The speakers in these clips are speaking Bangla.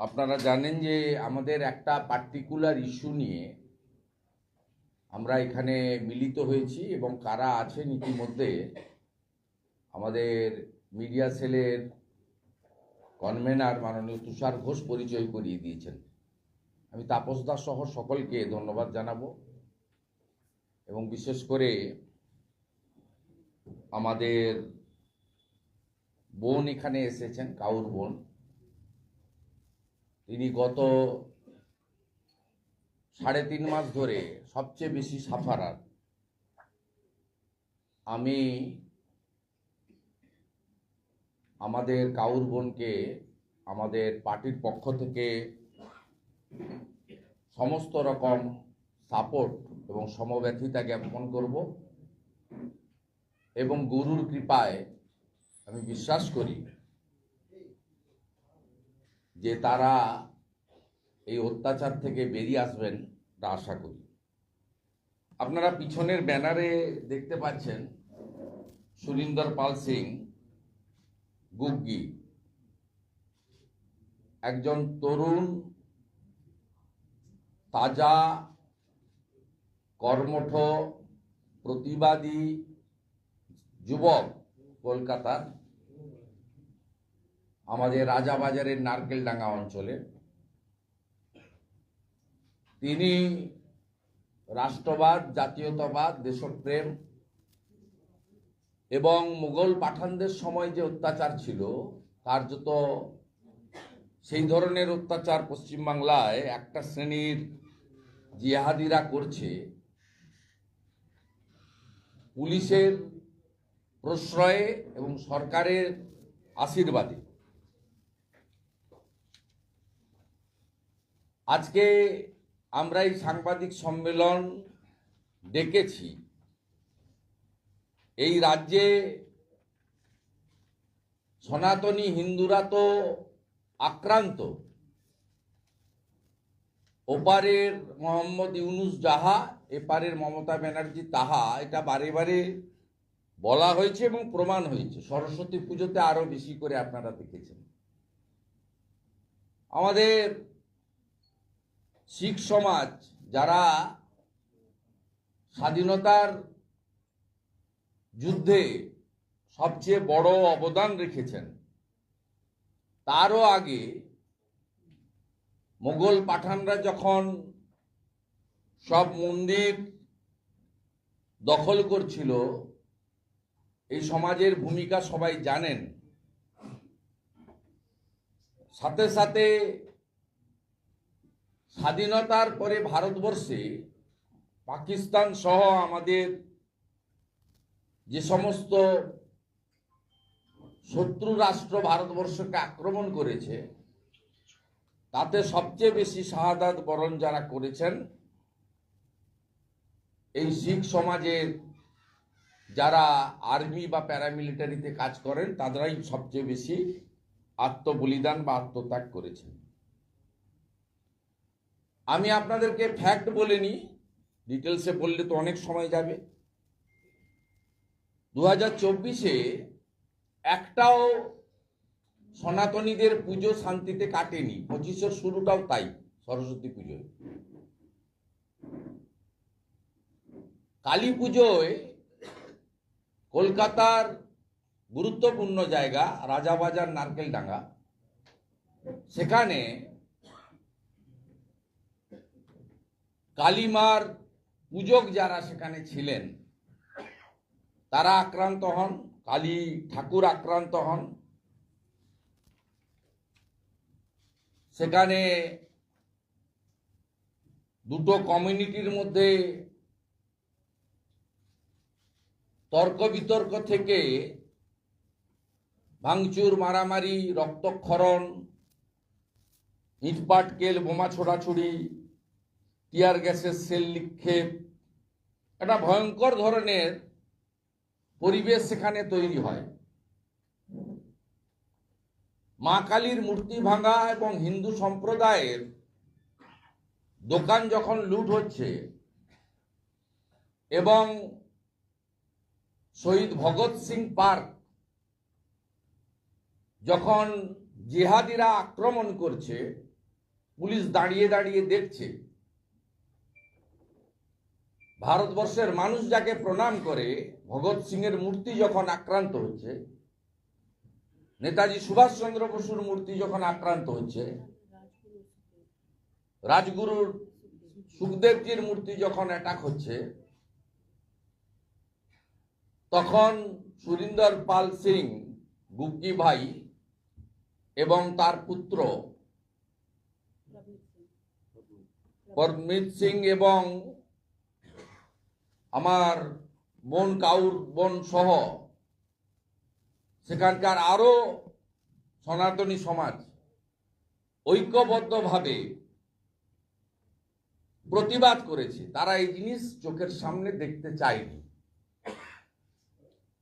আপনারা জানেন যে আমাদের একটা পার্টিকুলার ইস্যু নিয়ে আমরা এখানে মিলিত হয়েছি এবং কারা আছেন ইতিমধ্যে আমাদের মিডিয়া সেলের কনভেনার মাননীয় তুষার ঘোষ পরিচয় করিয়ে দিয়েছেন। আমি তাপস দাস সহ সকলকে ধন্যবাদ জানাব এবং বিশেষ করে আমাদের বোন এখানে এসেছেন, কাউর বোন। তিনি গত সাড়ে তিন মাস ধরে সবচেয়ে বেশি সাফারার আমি আমাদের কাউর বোনকে, আমাদের পার্টির পক্ষ থেকে সমস্ত রকম সাপোর্ট এবং সমব্যথিতা জ্ঞাপন করব এবং গুরুর কৃপায় আমি বিশ্বাস করি যে তারা এই অত্যাচার থেকে বেরিয়ে আসবেন তা আশা করি। আপনারা পিছনের ব্যানারে দেখতে পাচ্ছেন সুরিন্দর পাল সিং, গুগ্গি। একজন তরুণ, তাজা, কর্মঠ, প্রতিবাদী যুবক কলকাতার আমাদের রাজাবাজারের নারকেলডাঙ্গা অঞ্চলে। তিনি রাষ্ট্রবাদ, জাতীয়তাবাদ, দেশপ্রেম এবং মুঘল পাঠানদের সময় যে অত্যাচার ছিল, কার্যত সেই ধরনের অত্যাচার পশ্চিমবাংলায় একটা শ্রেণির জিহাদিরা করছে। পুলিশের প্রশ্রয়ে এবং সরকারের আশীর্বাদে। আজকে আমরা এই সাংবাদিক সম্মেলন ডেকেছি। এই রাজ্যে সনাতনী হিন্দুরা তো আক্রান্ত। ওপারের মোহাম্মদ ইউনুস যাহা, এপারের মমতা ব্যানার্জি তাহা, এটা বারে বারে বলা হয়েছে এবং প্রমাণ হয়েছে। সরস্বতী পুজোতে আরও বেশি করে আপনারা দেখেছেন। আমাদের শিখ সমাজ যারা স্বাধীনতার যুদ্ধে সবচেয়ে বড় অবদান রেখেছেন, তারও আগে মোগল পাঠানরা যখন সব মন্দির দখল করছিল, এই সমাজের ভূমিকা সবাই জানেন। সাথে সাথে স্বাধীনতার পরে ভারতবর্ষে পাকিস্তান সহ আমাদের যে সমস্ত শত্রু রাষ্ট্র ভারতবর্ষকে আক্রমণ করেছে, তাতে সবচেয়ে বেশি শাহাদাত বরণ যারা করেছেন এই শিখ সমাজের যারা আর্মি বা প্যারামিলিটারিতে কাজ করেন, তাদেরাই সবচেয়ে বেশি আত্মবলিদান বা আত্মত্যাগ করেছেন। আমি আপনাদেরকে ফ্যাক্ট বলিনি ডিটেলসে বললে তো অনেক সময় যাবে। দু হাজার চব্বিশে একটাও সনাতনীদের পুজো শান্তিতে কাটেনি। পঁচিশের শুরুটাও তাই, সরস্বতী পুজোয়। কালী পুজোয় কলকাতার গুরুত্বপূর্ণ জায়গা রাজাবাজার নারকেলডাঙ্গা সেখানে কালীমার পূজক যারা সেখানে ছিলেন, তারা আক্রান্ত হন, কালী ঠাকুর আক্রান্ত হন। সেখানে দুটো কমিউনিটির মধ্যে তর্ক বিতর্ক থেকে ভাঙচুর, মারামারি, রক্তক্ষরণ, ইটপাটকেল, বোমা ছোড়াছুড়ি টিয়ার গ্যাসের সেল নিক্ষেপ। একটা ভয়ঙ্কর ধরনের পরিবেশ সেখানে তৈরি হয়। মা কালীর মূর্তি ভাঙা এবং হিন্দু সম্প্রদায়ের দোকান যখন লুট হচ্ছে এবং শহীদ ভগৎ সিং পার্ক যখন জেহাদিরা আক্রমণ করছে, পুলিশ দাঁড়িয়ে দাঁড়িয়ে দেখছে ভারতবর্ষের মানুষ যাকে প্রণাম করে ভগৎ সিং এর মূর্তি যখন আক্রান্ত হচ্ছে নেতাজি সুভাষচন্দ্র বসুর মূর্তি যখন আক্রান্ত হচ্ছে রাজগুরুর সুখদেবজির মূর্তি যখন অ্যাটাক হচ্ছে তখন সুরিন্দর পাল সিং গুগ্গি ভাই এবং তার পুত্র পরমিত সিং এবং আমার বোন কাউর বোন সহ সেখানকার আরও সনাতনী সমাজ ঐক্যবদ্ধভাবে প্রতিবাদ করেছে, তারা এই জিনিস চোখের সামনে দেখতে চায়নি।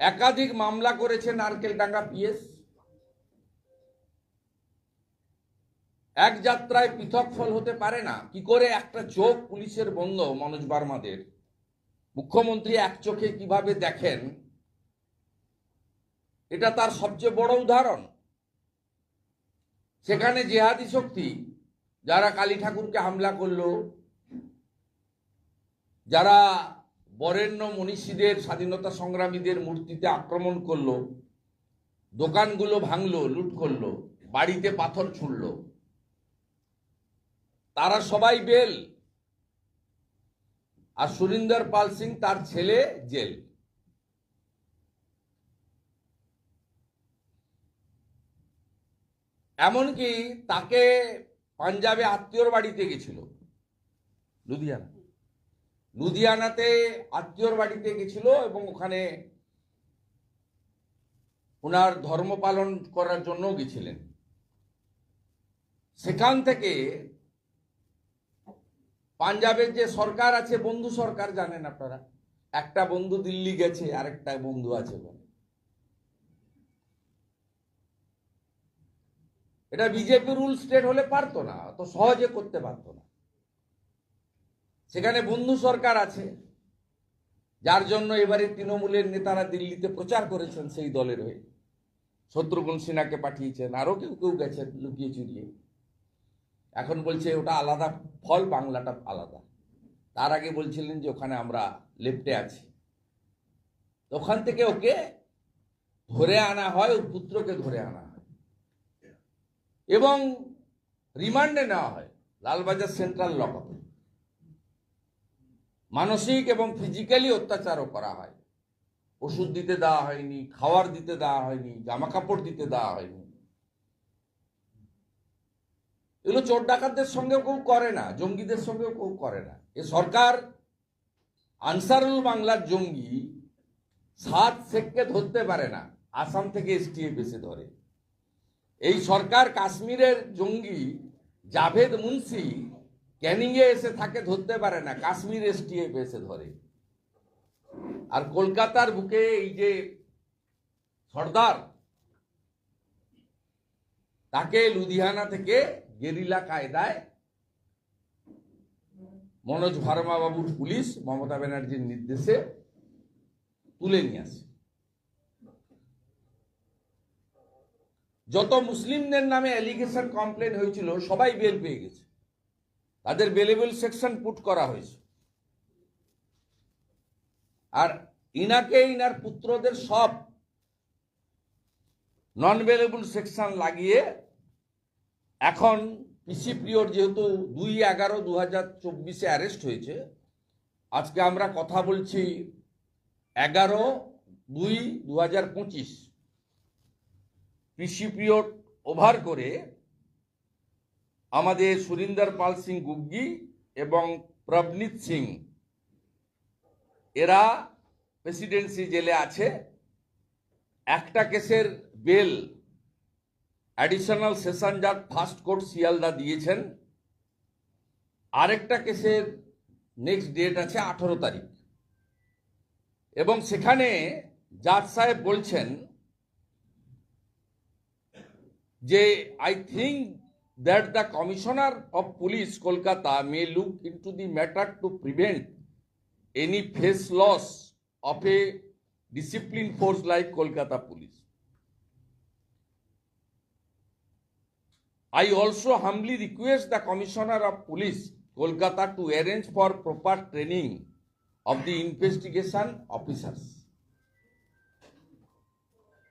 একাধিক মামলা করেছে নারকেলডাঙ্গা পিএস। এক যাত্রায় পৃথক ফল হতে পারে না। কি করে একটা চোখ পুলিশের বন্ধ মনোজ বার্মাদের? মুখ্যমন্ত্রী এক চোখে কীভাবে দেখেন, এটা তার সবচেয়ে বড় উদাহরণ। সেখানে জেহাদি শক্তি, যারা কালী ঠাকুরকে হামলা করল, যারা বরেণ্য মনীষীদের স্বাধীনতা সংগ্রামীদের মূর্তিতে আক্রমণ করল, দোকানগুলো ভাঙলো, লুট করল, বাড়িতে পাথর ছুড়লো, তারা সবাই বেল। আর সুরিন্দর পাল সিং তার ছেলে জেল। এমনকি তাকে পাঞ্জাবে আত্মীয়র বাড়িতে গেছিল। লুধিয়ানা। লুধিয়ানাতে আত্মীয়র বাড়িতে গেছিল এবং ওখানে ওনার ধর্ম পালন করার জন্য গেছিলেন। সেখান থেকে পাঞ্জাবের যে সরকার আছে, বন্ধু সরকার জানেন আপনারা? একটা বন্ধু দিল্লি গেছে, আরেকটা বন্ধু আছে এটা বিজেপি রুল স্টেট হলে পারতো না তো সহজে করতে পারতো না। সেখানে বন্ধু সরকার আছে, যার জন্য এবারে তৃণমূলের নেতারা দিল্লিতে প্রচার করেছেন সেই দলের হয়ে। শত্রুঘ্ন সিনহাকে পাঠিয়েছেন, আরও কেউ কেউ গেছেন, লুকিয়ে চুরিয়ে। এখন বলছে ওটা আলাদা, ফল বাংলাটা আলাদা। তার আগে বলছিলেন যে ওখানে আমরা লেফটে আছি। ওখান থেকে ওকে ধরে আনা হয়, ওর পুত্রকে ধরে আনা হয়। এবং রিমান্ডে নেওয়া হয়, লালবাজার সেন্ট্রাল লকআপে। মানসিক এবং ফিজিক্যালি অত্যাচারও করা হয়। ওষুধ দিতে দেওয়া হয়নি, খাওয়ার দিতে দেওয়া হয়নি জামা কাপড় দিতে দেওয়া হয়নি। এগুলো চোর ডাকাতদের সঙ্গেও কেউ করে না, জঙ্গিদের সঙ্গেও কেউ করে না। এ সরকার আনসারুল বাংলার জঙ্গি সাত শেখকে ধরতে পারে না, আসাম থেকে এসটিএফ এসে ধরে। এই সরকার কাশ্মীরের জঙ্গি জাভেদ মুন্সি ক্যানিংয়ে এসে থাকে ধরতে পারে না, কাশ্মীর এসটিএফ এসে ধরে। আর কলকাতার বুকে এই যে সর্দার, তাকে লুধিয়ানা থেকে গেরিলা কায়দায় মনোজ ভার্মা বাবুর পুলিশ মমতা ব্যানার্জির নির্দেশে তুলে নিয়ে আসে। যত মুসলিমদের নামে অ্যালিগেশন কমপ্লেন হয়েছিল, সবাই বেল পেয়ে গেছে। তাদের বেলেবেল সেকশন পুট করা হয়েছে। আর ইনাকে ইনার পুত্রদের সব নন বেলেবল সেকশন লাগিয়ে এখন পিসি প্রিয়র যেহেতু দুই এগারো দু হাজার চব্বিশে অ্যারেস্ট হয়েছে, আজকে আমরা কথা বলছি এগারো দুই দু হাজার পঁচিশ। পিসি পিরিয়ড ওভার করে আমাদের সুরিন্দর পাল সিং গুগ্গি এবং প্রবনীত সিং, এরা প্রেসিডেন্সি জেলে আছে। একটা কেসের বেল অ্যাডিশনাল সেশন জাজ ফার্স্ট কোর্ট শিয়ালদা দিয়েছেন, আরেকটা কেসের নেক্সট ডেট আছে আঠারো তারিখ। এবং সেখানে জাজ সাহেব বলছেন যে I think that the commissioner of police Kolkata may look into the matter to prevent any face loss of a discipline force like Kolkata police I also humbly request the Commissioner of Police, Kolkata, to arrange for proper training of the investigation officers.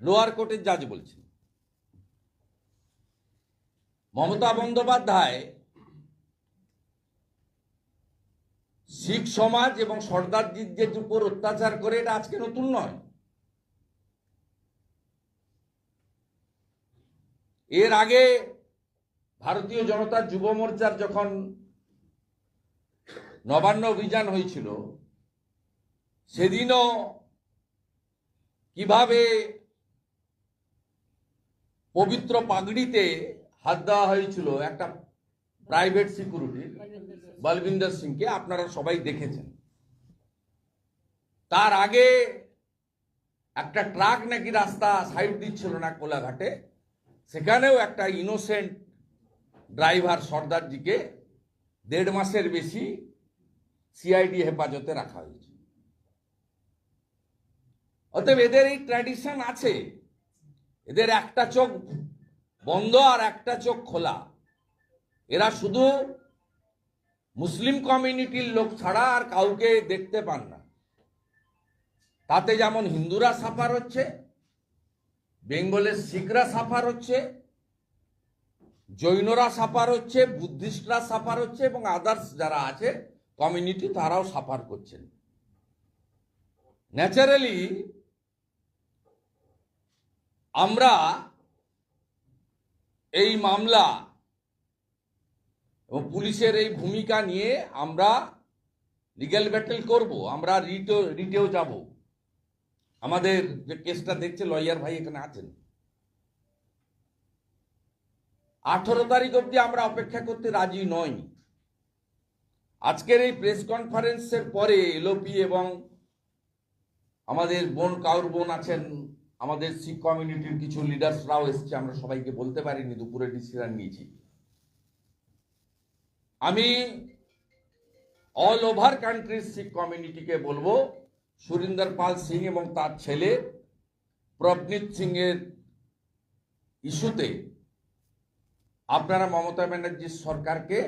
Lower কোর্টের জাজ বলছেন মমতা বন্দ্যোপাধ্যায় শিখ সমাজ এবং সর্দারজির উপর অত্যাচার করে এটা আজকে নতুন নয় এর আগে ভারতীয় জনতা যুব মোর্চার যখন নবান্ন অভিযান হয়েছিল, সেদিনও কীভাবে পবিত্র পাগড়িতে হাত দেওয়া হয়েছিল একটা প্রাইভেট সিকিউরিটি, বলবিন্দর সিংকে আপনারা সবাই দেখেছেন। তার আগে একটা ট্রাক নাকি রাস্তা সাইড দিচ্ছিল না কোলাঘাটে, সেখানেও একটা ইনোসেন্ট ড্রাইভার সর্দারজিকে দেড় মাসের বেশি সিআইডি হেফাজতে রাখা হয়েছে। অতএব এদের এই ট্র্যাডিশন আছে। এদের একটা চোখ বন্ধ আর একটা চোখ খোলা। এরা শুধু মুসলিম কমিউনিটির লোক ছাড়া আর কাউকে দেখতে পান না। তাতে যেমন হিন্দুরা সাফার হচ্ছে, বেঙ্গলের শিখরা সাফার হচ্ছে জৈনরা সাফার হচ্ছে, বুদ্ধিস্টরা সাফার হচ্ছে এবং আদার্স যারা আছে কমিউনিটি তারাও সাফার করছেন। ন্যাচারালি আমরা এই মামলা এবং পুলিশের এই ভূমিকা নিয়ে আমরা লিগ্যাল ব্যাটেল করব, আমরা রিটেও রিটেও যাব। আমাদের যে কেসটা দেখছে লয়ার ভাই এখানে আছেন। আঠারো তারিখ অবধি আমরা অপেক্ষা করতে রাজি নই। আজকের এই প্রেস কনফারেন্সের পরে এলওপি এবং আমাদের বোন, কাউর বোন আছেন, আমাদের শিখ কমিউনিটির কিছু লিডার্সরাও এসছে, আমরা সবাইকে বলতে পারিনি, দুপুরে ডিসিশন নিয়েছি। আমি অল ওভার কান্ট্রির শিখ কমিউনিটিকে বলব, সুরিন্দর পাল সিং এবং তার ছেলে প্রবনীত সিং এর ইস্যুতে আপনারা মমতা ব্যানার্জির সরকারকে